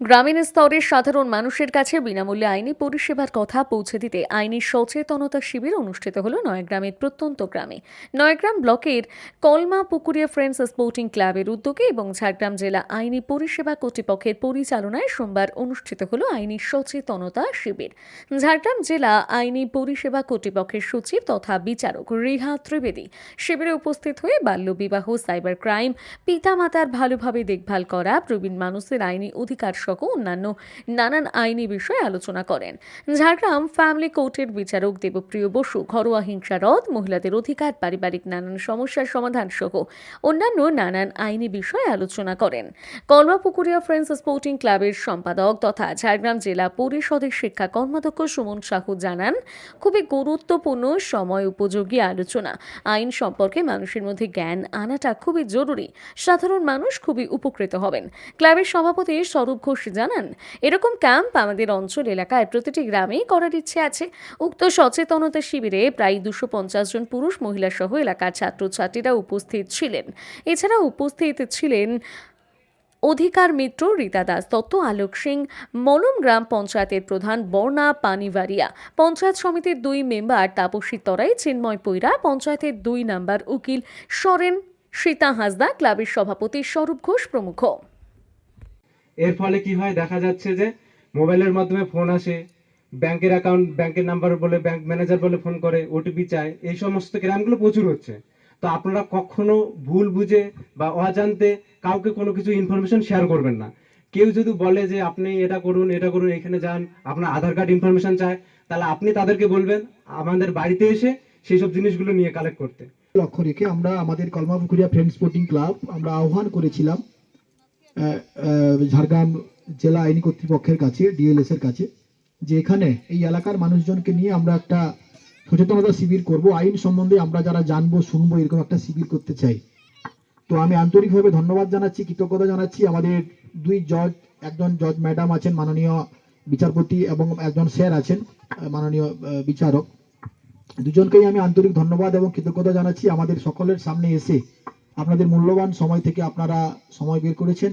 গ্রামীণ স্তরের সাধারণ মানুষের কাছে বিনামূল্যে আইনি পরিষেবার কথা পৌঁছে দিতে আইনি সচেতনতা শিবির অনুষ্ঠিত হল নয়গ্রামের প্রত্যন্ত গ্রামে। নয়গ্রাম ব্লকের কলমা পুকুরিয়া ফ্রেন্ডস স্পোর্টিং ক্লাবের উদ্যোগে এবং ঝাড়গ্রাম জেলা আইনি পরিষেবা কর্তৃপক্ষের পরিচালনায় সোমবার অনুষ্ঠিত হল আইনি সচেতনতা শিবির। ঝাড়গ্রাম জেলা আইনি পরিষেবা কর্তৃপক্ষের সচিব তথা বিচারক রিহা ত্রিবেদী শিবিরে উপস্থিত হয়ে বাল্যবিবাহ সাইবার ক্রাইম, পিতামাতার ভালোভাবে দেখভাল করা, প্রবীণ মানুষের আইনি অধিকার সহ অন্যান্য নানান আইনি বিষয়ে আলোচনা করেন। ঝাড়গ্রাম ফ্যামিলি কোর্টের বিচারক দেবপ্রিয় বসু, ঘরোয়া হিংসারদ মহিলাদের অধিকার, পারিবারিক নানান সমস্যার সমাধান সহ অন্যান্য নানান আইনি বিষয়ে আলোচনা করেন। কলমাপুকুরিয়া ফ্রেন্ডস স্পোর্টিং ক্লাবের সম্পাদক তথা ঝাড়গ্রাম জেলা পরিষদের শিক্ষা কর্মাধ্যক্ষ সুমন সাহু জানান, খুবই গুরুত্বপূর্ণ, সময় উপযোগী আলোচনা। আইন সম্পর্কে মানুষের মধ্যে জ্ঞান আনাটা খুবই জরুরি। সাধারণ মানুষ খুবই উপকৃত হবেন। ক্লাবের সভাপতি স্বরূপ ঘোষ জানান। এরকম ক্যাম্প আমাদের অঞ্চল এলাকায় প্রতিটি গ্রামেই করার ইচ্ছে আছে। উক্ত সচেতনতা শিবিরে প্রায় দুশো পঞ্চাশ জন পুরুষ, মহিলা সহ এলাকার ছাত্রছাত্রীরা উপস্থিত ছিলেন। এছাড়া উপস্থিত ছিলেন অধিকার মিত্র রীতা দাস দত্ত আলোক সিং, মলম গ্রাম পঞ্চায়েতের প্রধান বর্ণা পানিভারিয়া, পঞ্চায়েত সমিতির দুই মেম্বার তাপসী তরাই, চিন্ময় পৈরা, পঞ্চায়েতের দুই নাম্বার উকিল সরেন সীতা হাসদা, ক্লাবের সভাপতি স্বরূপ ঘোষ প্রমুখ। এর ফলে কি হয়? দেখা যাচ্ছে যে মোবাইলের মাধ্যমে ফোন আসে, ব্যাংকের অ্যাকাউন্ট ব্যাংকের নাম্বার বলে ব্যাংক ম্যানেজার বলে ফোন করে ওটিপি চায়, এই সমস্ত ক্রাইমগুলো প্রচুর হচ্ছে। তো আপনারা কখনো ভুল বুঝে বা অজান্তে কাউকে কোনো কিছু ইনফরমেশন শেয়ার করবেন না। কেউ যদি বলে যে আপনি এটা করুন এটা করুন, এখানে যান, আপনার আধার কার্ড ইনফরমেশন চায়, তাহলে আপনি তাদেরকে বলবেন, আমাদের বাড়িতে এসে সেই সব জিনিসগুলো নিয়ে কালেক্ট করতে। লক্ষ্য রেখে আমরা আমাদের কলমাপুকুরিয়া ফ্রেন্ড স্পোর্টিং ক্লাব আমরা আহ্বান করেছিলাম ঝাড়গ্রাম জেলা আইনি কর্তৃপক্ষের কাছে ডিএলএস এর কাছে, যে এখানে এই এলাকার মানুষজনকে নিয়ে আমরা একটা সচেতনতা শিবির করব। আইন সম্বন্ধে আমরা যারা জানব, শুনব, এরকম একটা শিবির করতে চাই। তো আমি আন্তরিকভাবে ধন্যবাদ জানাচ্ছি, কৃতজ্ঞতা জানাচ্ছি। আমাদের দুই জজ, একজন জজ ম্যাডাম আছেন, মাননীয় বিচারপতি এবং একজন স্যার আছেন, মাননীয় বিচারক। দুজনকেই আমি আন্তরিক ধন্যবাদ এবং কৃতজ্ঞতা জানাচ্ছি। আমাদের সকলের সামনে এসে আপনাদের মূল্যবান সময় থেকে আপনারা সময় বের করেছেন।